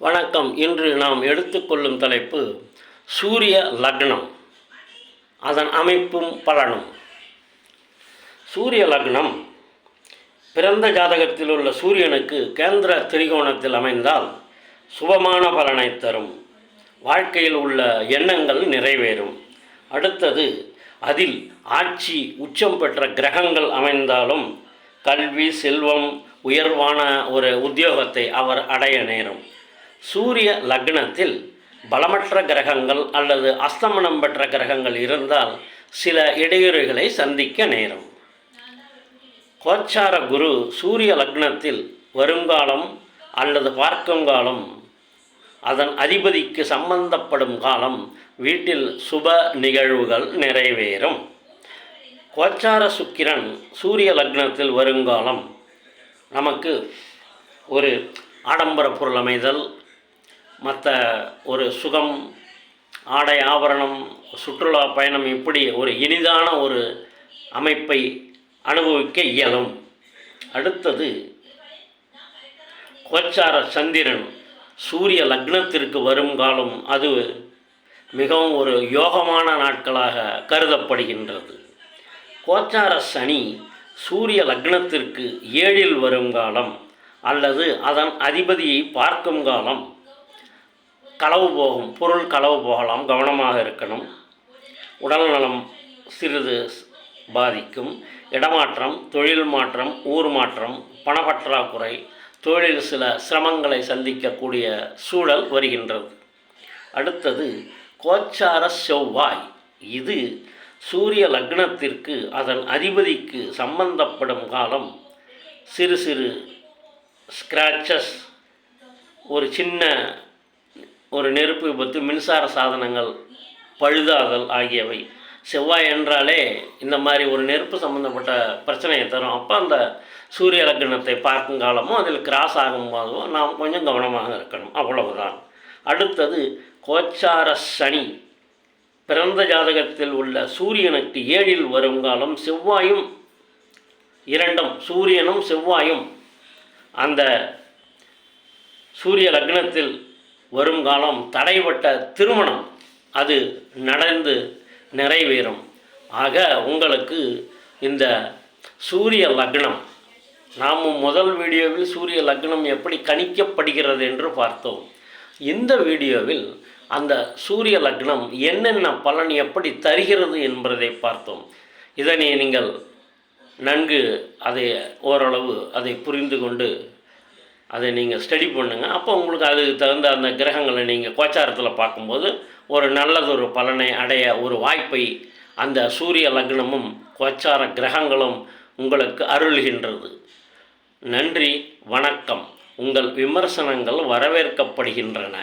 வணக்கம். இன்று நாம் எடுத்துக்கொள்ளும் தலைப்பு சூரிய லக்னம். அதன் அமைப்பும் பலனும். சூரிய லக்னம் பிறந்த ஜாதகத்தில் உள்ள சூரியனுக்கு கேந்திர திரிகோணத்தில் அமைந்தால் சுபமான பலனை தரும். வாழ்க்கையில் உள்ள எண்ணங்கள் நிறைவேறும். அடுத்தது அதில் ஆட்சி உச்சம் பெற்ற கிரகங்கள் அமைந்தாலும் கல்வி செல்வம் உயர்வான ஒரு உத்தியோகத்தை அவர் அடைய நேரும். சூரிய லக்னத்தில் பலமற்ற கிரகங்கள் அல்லது அஸ்தமனம் பெற்ற கிரகங்கள் இருந்தால் சில இடையூறுகளை சந்திக்க நேரும். கோச்சார குரு சூரிய லக்னத்தில் வருங்காலம் அல்லது பார்க்கும் காலம் அதன் அதிபதிக்கு சம்பந்தப்படும் காலம் வீட்டில் சுப நிகழ்வுகள் நிறைவேறும். கோச்சார சுக்கிரன் சூரிய லக்னத்தில் வருங்காலம் நமக்கு ஒரு ஆடம்பர பொருள் அமைதல் மற்ற ஒரு சுகம் ஆடை ஆபரணம் சுற்றுலா பயணம் இப்படி ஒரு இனிதான ஒரு அமைப்பை அனுபவிக்க இயலும். அடுத்தது கோச்சார சந்திரன் சூரிய லக்னத்திற்கு வரும் காலம் அது மிகவும் ஒரு யோகமான நாட்களாக கருதப்படுகின்றது. கோச்சார சனி சூரிய லக்னத்திற்கு ஏழில் வரும் காலம் அல்லது அதன் அதிபதியை பார்க்கும் காலம். களவு போகும் பொருள் களவு போகலாம் கவனமாக இருக்கணும். உடல்நலம் சிறிது பாதிக்கும். இடமாற்றம் தொழில் மாற்றம் ஊர் மாற்றம் பணப்பற்றாக்குறை தொழில் சில சிரமங்களை சந்திக்கக்கூடிய சூழல் வருகின்றது. அடுத்தது கோச்சார செவ்வாய். இது சூரிய லக்னத்திற்கு அதன் அதிபதிக்கு சம்பந்தப்படும் காலம். சிறு சிறு ஸ்க்ராச்சஸ் ஒரு சின்ன ஒரு நெருப்பு விபத்து மின்சார சாதனங்கள் பழுதாதல் ஆகியவை. செவ்வாய் என்றாலே இந்த மாதிரி ஒரு நெருப்பு சம்மந்தப்பட்ட பிரச்சனையை தரும். அப்போ அந்த சூரிய லக்னத்தை பார்க்கும் காலமும் அதில் கிராஸ் ஆகும் போதும் நாம் கொஞ்சம் கவனமாக இருக்கணும். அவ்வளவுதான். அடுத்தது கோச்சார சனி. பிறந்த ஜாதகத்தில் உள்ள சூரியனுக்கு ஏழில் வரும் காலம் செவ்வாயும் இரண்டும். சூரியனும் செவ்வாயும் அந்த சூரிய லக்னத்தில் வருங்காலம் தடைப்பட்ட திருமணம் அது நடந்து நிறைவேறும். ஆக உங்களுக்கு இந்த சூரிய லக்னம் நாம் முதல் வீடியோவில் சூரிய லக்னம் எப்படி கணிக்கப்படுகிறது என்று பார்த்தோம். இந்த வீடியோவில் அந்த சூரிய லக்னம் என்னென்ன பலன் எப்படி தருகிறது என்பதை பார்த்தோம். இதனை நீங்கள் நன்கு அதை ஓரளவு அதை புரிந்து கொண்டு அதை நீங்கள் ஸ்டடி பண்ணுங்கள் அப்போ உங்களுக்கு அதுக்கு தகுந்த அந்த கிரகங்களை நீங்கள் கோச்சாரத்தில் பார்க்கும்போது ஒரு நல்லதொரு பலனை அடைய ஒரு வாய்ப்பை அந்த சூரிய லக்னமும் கோச்சார கிரகங்களும் உங்களுக்கு அருள்கின்றது. நன்றி வணக்கம். உங்கள் விமர்சனங்கள் வரவேற்கப்படுகின்றன.